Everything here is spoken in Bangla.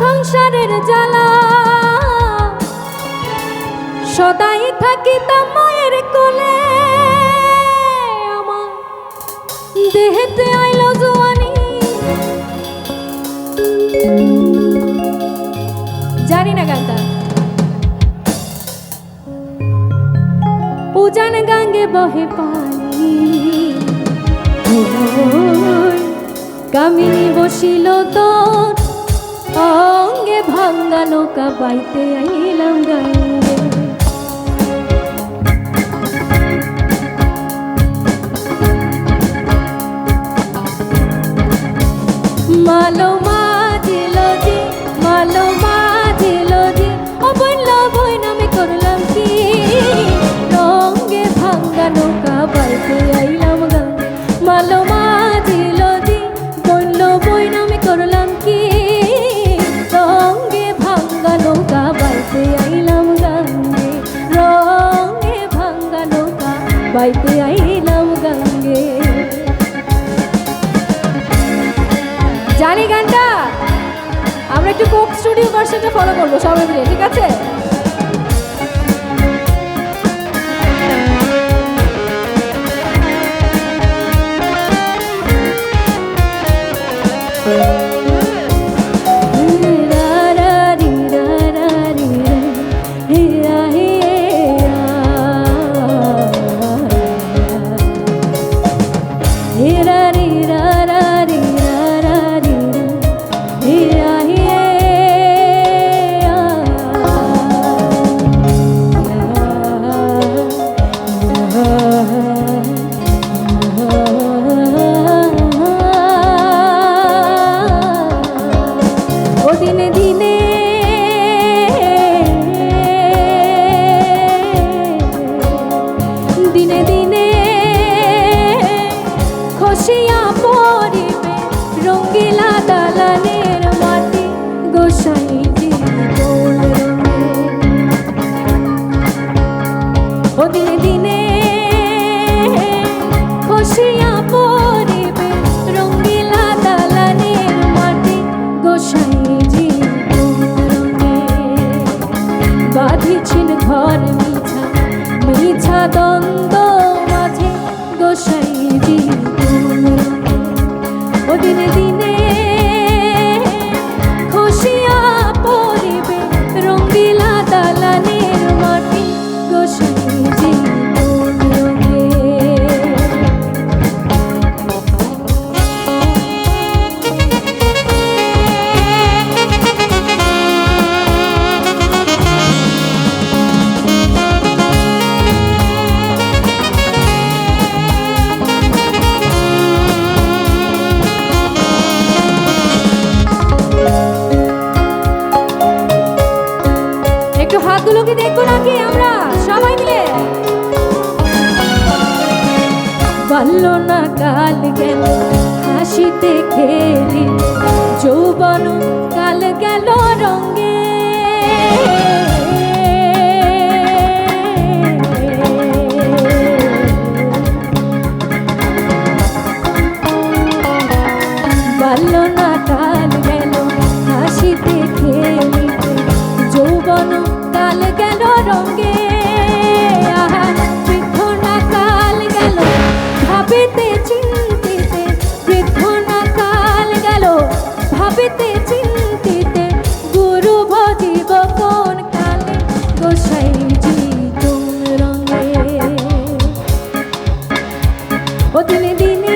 সংসারের জ্বালা। সদাই থাকিতাম মায়ের কোলে। আমার দেহেতে আইলো জোয়ানি। জানি না গানটা। উজান গাঙ্গে বহে পানি। কামিনী বসিল তোর অঙ্গে ভাঙ্গা নৌকা বাইতে আইলাম গাঙ্গে মালো মাঝিল বাইতে আইলাম গাঙ্গে। জানি গানটা? আমরা একটু কোক স্টুডিও ভার্সনটা ফলো করব, সবাই মিলে, ঠিক আছে? Hira দিনে খসিয়া পরিবে রঙ্গিলা দালানের মাটি, গোসাই জীবন রঙে। ও দিনে দিনে খসিয়া পরিবে রঙ্গিলা দালানের মাটি, গোসাই জীবন রঙে। বাঁধিছেন ঘর মিছা মিছা দ্বন্দ্ব شيء دي وبين دينا কাল গেল হাসিতে খেলি যৌবন কাল গেল রঙে। পারল না হাসিতে যৌবন কাল রঙে। 我对你的